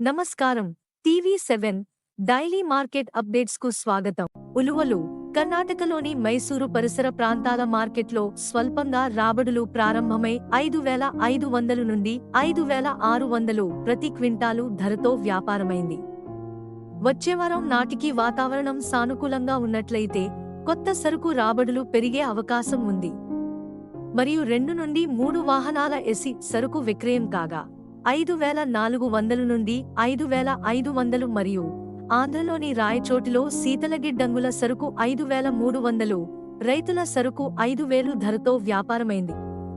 నమస్కారం. TV seven daily market అప్డేట్స్కు స్వాగతం. ఉలువలు కర్ణాటకలోని మైసూరు పరిసర ప్రాంతాల మార్కెట్లో స్వల్పంగా రాబడులు ప్రారంభమై ఐదు వేల ఐదు వందలు నుండి ఐదు వేల ఆరు వందలు ప్రతి క్వింటాలు ధరతో వ్యాపారమైంది. వచ్చే వారం నాటికి వాతావరణం సానుకూలంగా ఉన్నట్లయితే కొత్త సరుకు రాబడులు పెరిగే అవకాశం ఉంది. మరియు రెండు నుండి మూడు వాహనాల ఎసి సరుకు విక్రయం కాగా ఐదు వేల నాలుగు వందలు నుండి ఐదు వేల ఐదు వందలు మరియు ఆంధ్రలోని రాయచోటిలో శీతలగిడ్డంగుల సరుకు ఐదు వేల మూడు వందలు రైతుల సరుకు ఐదు వేలు ధరతో వ్యాపారమైంది.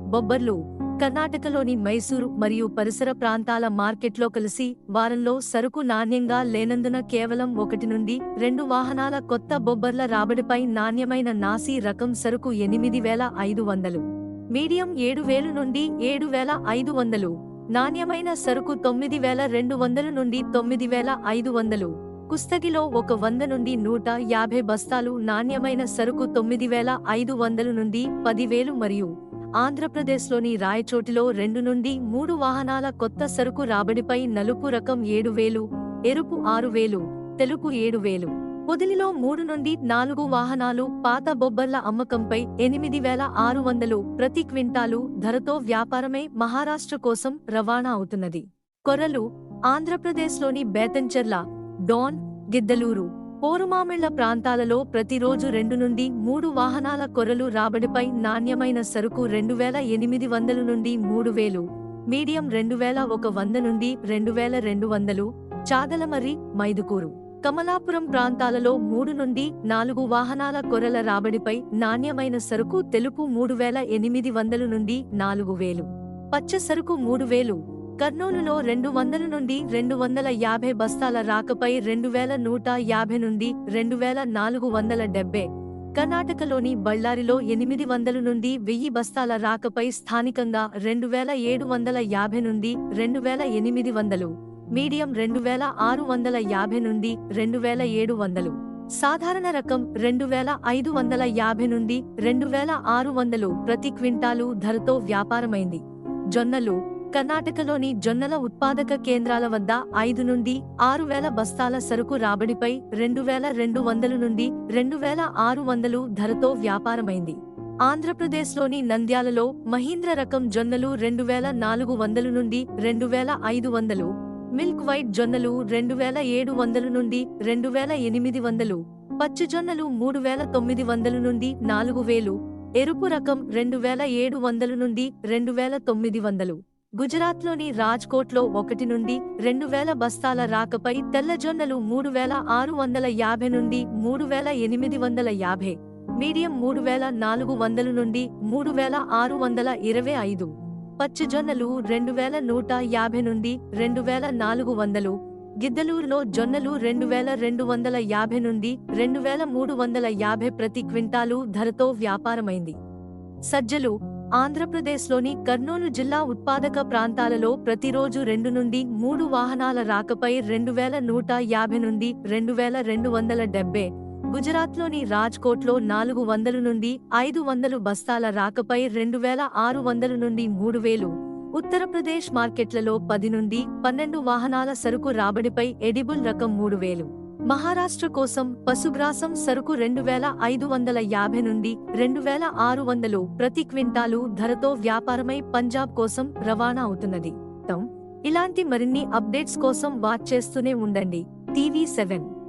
బొబ్బర్లు కర్ణాటకలోని మైసూరు మరియు పరిసర ప్రాంతాల మార్కెట్లో కలిసి వారంలో సరుకు నాణ్యంగా లేనందున కేవలం ఒకటి నుండి రెండు వాహనాల కొత్త బొబ్బర్ల రాబడిపై నాణ్యమైన నాసీ రకం సరుకు ఎనిమిది వేల ఐదు వందలు మీడియం ఏడు వేలు నుండి ఏడు వేల ఐదు వందలు నాణ్యమైన సరుకు తొమ్మిది వేల రెండు వందల నుండి తొమ్మిది వేల ఐదు వందలు. కుస్తగిలో ఒక వంద నుండి నూట యాభై బస్తాలు నాణ్యమైన సరుకు తొమ్మిది వేల ఐదు వందలు నుండి పదివేలు మరియు ఆంధ్రప్రదేశ్లోని రాయచోటిలో రెండు నుండి మూడు వాహనాల కొత్త సరుకు రాబడిపై నలుపు రకం ఏడు వేలు ఎరుపు ఆరు వేలు తెలుపు ఏడు వేలు. పొదిలిలో మూడు నుండి నాలుగు వాహనాలు పాత బొబ్బర్ల అమ్మకంపై ఎనిమిది వేల ఆరు వందలు ప్రతి క్వింటాలు ధరతో వ్యాపారమే మహారాష్ట్ర కోసం రవాణా అవుతున్నది. కొర్రలు ఆంధ్రప్రదేశ్లోని బేతంచెర్ల డోన్ గిద్దలూరు పోరుమామిళ్ళ ప్రాంతాలలో ప్రతిరోజు రెండు నుండి మూడు వాహనాల కొరలు రాబడిపై నాణ్యమైన సరుకు రెండు వేల ఎనిమిది వందల నుండి మూడు వేలు మీడియం రెండు వేల ఒక వంద నుండి రెండు వేల రెండు వందలు చాగలమర్రి మైదుకూరు. కమలాపురం ప్రాంతాలలో మూడు నుండి నాలుగు వాహనాల కొరల రాబడిపై నాణ్యమైన సరుకు తెలుపు మూడు వేల ఎనిమిది వందలు నుండి నాలుగు వేలు పచ్చ సరుకు మూడు వేలు కర్నూలులో రెండు వందల నుండి రెండు వందల యాభై బస్తాల రాకపై రెండు వేల నూట యాభై నుండి రెండు వేల నాలుగు వందల డెబ్బై కర్ణాటకలోని బళ్ళారిలో ఎనిమిది వందల నుండి వెయ్యి బస్తాల రాకపై స్థానికంగా రెండు వేల ఏడు వందల యాభై నుండి రెండు వేల ఎనిమిది వందలు మీడియం రెండు వేల ఆరు వందల యాభై నుండి రెండు వేల ఏడు వందలు. సాధారణ రకం రెండు వేల ఐదు వందల యాభై నుండి రెండు వేల ఆరు వందలు ప్రతి క్వింటాలు ధరతో వ్యాపారమైంది. జొన్నలు కర్ణాటకలోని జొన్నల ఉత్పాదక కేంద్రాల వద్ద ఐదు నుండి ఆరు వేల బస్తాల సరుకు రాబడిపై రెండు వేల రెండు వందలు నుండి రెండు వేల ఆరు వందలు ధరతో వ్యాపారమైంది. ఆంధ్రప్రదేశ్లోని నంద్యాలలో మహీంద్ర రకం జొన్నలు రెండు వేల నాలుగు వందలు నుండి రెండు వేల ఐదు వందలు మిల్క్ వైట్ జొన్నలు రెండు వేల ఏడు వందల నుండి రెండు వేల ఎనిమిది వందలు. పచ్చి జొన్నలు మూడు వేల తొమ్మిది వందల నుండి నాలుగు వేలు. ఎరుపు రకం రెండు వేల ఏడు వందల నుండి రెండు వేల తొమ్మిది వందలు. గుజరాత్లోని రాజ్కోట్లో ఒకటి నుండి రెండు వేల బస్తాల రాకపై తెల్ల జొన్నలు మూడు వేల ఆరు వందల యాభై నుండి మూడు వేల ఎనిమిది వందల యాభై. మీడియం మూడు వేల నాలుగు వందల నుండి మూడు వేల ఆరు వందల ఇరవై ఐదు. పచ్చి జొన్నలు రెండు వేల నూట యాభై నుండి రెండు వేల నాలుగు వందలు. గిద్దలూరులో జొన్నలు రెండు వేల రెండు వందల యాభై నుండి రెండు వేల మూడు వందల యాభై ప్రతి క్వింటాలు ధరతో వ్యాపారమైంది. సజ్జలు ఆంధ్రప్రదేశ్లోని కర్నూలు జిల్లా ఉత్పాదక ప్రాంతాలలో ప్రతిరోజు రెండు నుండి మూడు వాహనాల రాకపై రెండు వేల నూట యాభై నుండి రెండు వేల రెండు వందల డెబ్బై గుజరాత్లోని రాజ్కోట్లో నాలుగు వందలు నుండి ఐదు వందలు బస్తాల రాకపై రెండు వేల ఆరు వందలు నుండి మూడు వేలు. ఉత్తరప్రదేశ్ మార్కెట్లలో పది నుండి పన్నెండు వాహనాల సరుకు రాబడిపై ఎడిబుల్ రకం మూడు వేలు. మహారాష్ట్ర కోసం పశుగ్రాసం సరుకు రెండు వేల ఐదు వందల యాభై నుండి రెండు వేల ఆరు వందలు ప్రతి క్వింటాలు ధరతో వ్యాపారమై పంజాబ్ కోసం రవాణా అవుతున్నది. ఇలాంటి మరిన్ని అప్డేట్స్ కోసం వాచ్ చేస్తూనే ఉండండి. TV seven.